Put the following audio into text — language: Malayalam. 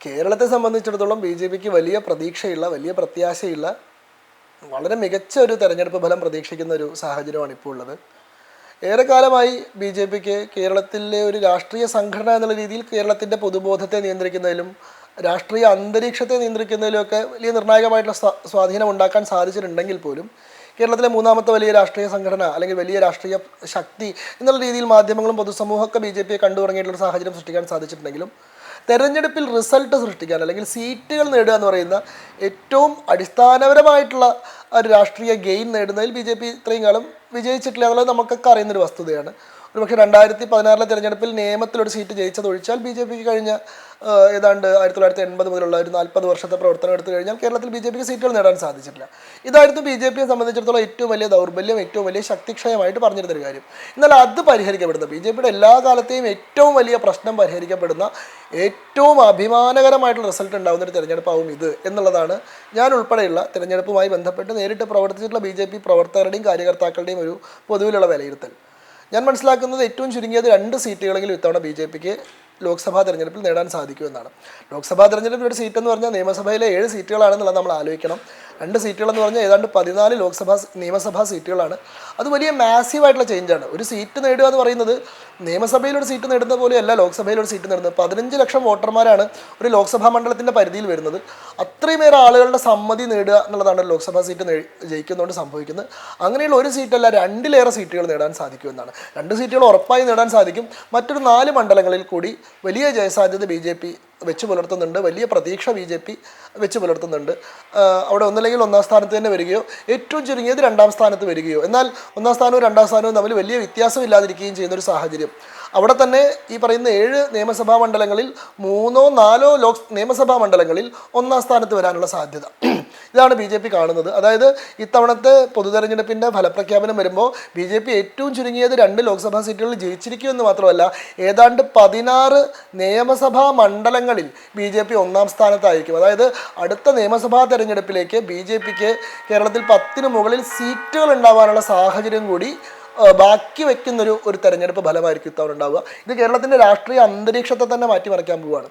കേരളത്തെ സംബന്ധിച്ചിടത്തോളം ബി ജെ പിക്ക് വലിയ പ്രതീക്ഷയുള്ള വലിയ പ്രത്യാശയുള്ള വളരെ മികച്ച ഒരു തെരഞ്ഞെടുപ്പ് ഫലം പ്രതീക്ഷിക്കുന്ന ഒരു സാഹചര്യമാണ് ഇപ്പോൾ ഉള്ളത്. ഏറെക്കാലമായി ബി ജെ പിക്ക് കേരളത്തിലെ ഒരു രാഷ്ട്രീയ സംഘടന എന്നുള്ള രീതിയിൽ കേരളത്തിന്റെ പൊതുബോധത്തെ നിയന്ത്രിക്കുന്നതിലും രാഷ്ട്രീയ അന്തരീക്ഷത്തെ നിയന്ത്രിക്കുന്നതിലുമൊക്കെ വലിയ നിർണായകമായിട്ടുള്ള സ്വാ- സ്വാധീനം ഉണ്ടാക്കാൻ സാധിച്ചിട്ടുണ്ടെങ്കിൽ പോലും കേരളത്തിലെ മൂന്നാമത്തെ വലിയ രാഷ്ട്രീയ സംഘടന അല്ലെങ്കിൽ വലിയ രാഷ്ട്രീയ ശക്തി എന്നുള്ള രീതിയിൽ മാധ്യമങ്ങളും പൊതുസമൂഹമൊക്കെ ബി ജെ പിയെ കണ്ടു തുടങ്ങിയിട്ടുള്ള സാഹചര്യം സൃഷ്ടിക്കാൻ സാധിച്ചിട്ടുണ്ടെങ്കിലും തെരഞ്ഞെടുപ്പിൽ റിസൾട്ട് സൃഷ്ടിക്കാൻ അല്ലെങ്കിൽ സീറ്റുകൾ നേടുക എന്ന് പറയുന്ന ഏറ്റവും അടിസ്ഥാനപരമായിട്ടുള്ള ഒരു രാഷ്ട്രീയ ഗെയിം നേടുന്നതിൽ ബി ജെ പി ഇത്രയും കാലം വിജയിച്ചിട്ടില്ല എന്നുള്ളത് നമുക്കൊക്കെ അറിയുന്നൊരു വസ്തുതയാണ്. ഒരുപക്ഷെ രണ്ടായിരത്തി പതിനാറിലെ തെരഞ്ഞെടുപ്പിൽ നിയമത്തിലൊരു സീറ്റ് ജയിച്ചത് ഒഴിച്ചാൽ ബി ജെ പിക്ക് കഴിഞ്ഞ ഏതാണ്ട് ആയിരത്തി തൊള്ളായിരത്തി എൺപത് മുതലുള്ള ഒരു നാൽപ്പത് വർഷത്തെ പ്രവർത്തനം എടുത്തു കഴിഞ്ഞാൽ കേരളത്തിൽ ബി ജെ പിക്ക് സീറ്റുകൾ നേടാൻ സാധിച്ചിട്ടില്ല. ഇതായിരുന്നു ബി ജെ പിയെ സംബന്ധിച്ചിടത്തോളം ഏറ്റവും വലിയ ദൗർബല്യം ഏറ്റവും വലിയ ശക്തിക്ഷയമായിട്ട് പറഞ്ഞിരുന്നൊരു കാര്യം. എന്നാൽ അത് പരിഹരിക്കപ്പെടുന്ന ബി ജെ പിയുടെ എല്ലാ കാലത്തെയും ഏറ്റവും വലിയ പ്രശ്നം പരിഹരിക്കപ്പെടുന്ന ഏറ്റവും അഭിമാനകരമായിട്ടുള്ള റിസൾട്ട് ഉണ്ടാകുന്ന ഒരു തിരഞ്ഞെടുപ്പാവും ഇത് എന്നുള്ളതാണ് ഞാൻ ഉൾപ്പെടെയുള്ള തിരഞ്ഞെടുപ്പുമായി ബന്ധപ്പെട്ട് നേരിട്ട് പ്രവർത്തിച്ചിട്ടുള്ള ബി ജെ പി പ്രവർത്തകരുടെയും കാര്യകർത്താക്കളുടെയും ഒരു പൊതുവിലുള്ള വിലയിരുത്തൽ. ഞാൻ മനസ്സിലാക്കുന്നത് ഏറ്റവും ചുരുങ്ങിയത് രണ്ട് സീറ്റുകളെങ്കിലും ഇത്തവണ ബി ജെ പിക്ക് ലോക്സഭാ തെരഞ്ഞെടുപ്പിൽ നേടാൻ സാധിക്കുമെന്നാണ്. ലോക്സഭാ തെരഞ്ഞെടുപ്പിൽ ഒരു സീറ്റ് എന്ന് പറഞ്ഞാൽ നിയമസഭയിലെ ഏഴ് സീറ്റുകളാണെന്നുള്ളത് നമ്മൾ ആലോചിക്കണം. രണ്ട് സീറ്റുകളെന്ന് പറഞ്ഞാൽ ഏതാണ്ട് പതിനാല് ലോക്സഭാ നിയമസഭാ സീറ്റുകളാണ്. അത് വലിയ മാസീവായിട്ടുള്ള ചേഞ്ചാണ് ഒരു സീറ്റ് നേടുക എന്ന് പറയുന്നത് നിയമസഭയിൽ ഒരു സീറ്റ് നേടുന്ന പോലെയല്ല ലോക്സഭയിൽ ഒരു സീറ്റ് നേടുന്നത്. പതിനഞ്ച് ലക്ഷം വോട്ടർമാരാണ് ഒരു ലോക്സഭാ മണ്ഡലത്തിന്റെ പരിധിയിൽ വരുന്നത്. അത്രയുമേറെ ആളുകളുടെ സമ്മതി നേടുക എന്നുള്ളതാണ് ലോക്സഭാ സീറ്റ് ജയിക്കുന്നതുകൊണ്ട് സംഭവിക്കുന്നത്. അങ്ങനെയുള്ള ഒരു സീറ്റല്ല രണ്ടിലേറെ സീറ്റുകൾ നേടാൻ സാധിക്കുമെന്നാണ്. രണ്ട് സീറ്റുകൾ ഉറപ്പായി നേടാൻ സാധിക്കും. മറ്റൊരു നാല് മണ്ഡലങ്ങളിൽ കൂടി വലിയ ജയസാധ്യത ബി വെച്ച് പുലർത്തുന്നുണ്ട്. വലിയ പ്രതീക്ഷ ബി ജെ പി വെച്ച് പുലർത്തുന്നുണ്ട്. അവിടെ ഒന്നല്ലെങ്കിൽ ഒന്നാം സ്ഥാനത്ത് തന്നെ വരികയോ ഏറ്റവും ചുരുങ്ങിയത് രണ്ടാം സ്ഥാനത്ത് വരികയോ. എന്നാൽ ഒന്നാം സ്ഥാനവും രണ്ടാം സ്ഥാനവും തമ്മിൽ വലിയ വ്യത്യാസമില്ലാതിരിക്കുകയും ചെയ്യുന്ന ഒരു സാഹചര്യം. അവിടെ തന്നെ ഈ പറയുന്ന ഏഴ് നിയമസഭാ മണ്ഡലങ്ങളിൽ മൂന്നോ നാലോ ലോക് നിയമസഭാ മണ്ഡലങ്ങളിൽ ഒന്നാം സ്ഥാനത്ത് വരാനുള്ള സാധ്യത. ഇതാണ് ബി ജെ പി കാണുന്നത്. അതായത് ഇത്തവണത്തെ പൊതുതെരഞ്ഞെടുപ്പിന്റെ ഫലപ്രഖ്യാപനം വരുമ്പോൾ ബി ജെ പി ഏറ്റവും ചുരുങ്ങിയത് രണ്ട് ലോക്സഭാ സീറ്റുകളിൽ ജയിച്ചിരിക്കുമെന്ന് മാത്രമല്ല ഏതാണ്ട് പതിനാറ് നിയമസഭാ മണ്ഡലങ്ങളിൽ ബി ജെ പി ഒന്നാം സ്ഥാനത്തായിരിക്കും. അതായത് അടുത്ത നിയമസഭാ തെരഞ്ഞെടുപ്പിലേക്ക് ബി ജെ പിക്ക് കേരളത്തിൽ പത്തിന് മുകളിൽ സീറ്റുകൾ ഉണ്ടാവാനുള്ള സാഹചര്യം കൂടി ബാക്കി വെക്കുന്നൊരു ഒരു തെരഞ്ഞെടുപ്പ് ഫലമായിരിക്കും ഇത്തവണ ഉണ്ടാവുക. ഇത് കേരളത്തിന്റെ രാഷ്ട്രീയ അന്തരീക്ഷത്തെ തന്നെ മാറ്റിമറിക്കാൻ പോവുകയാണ്.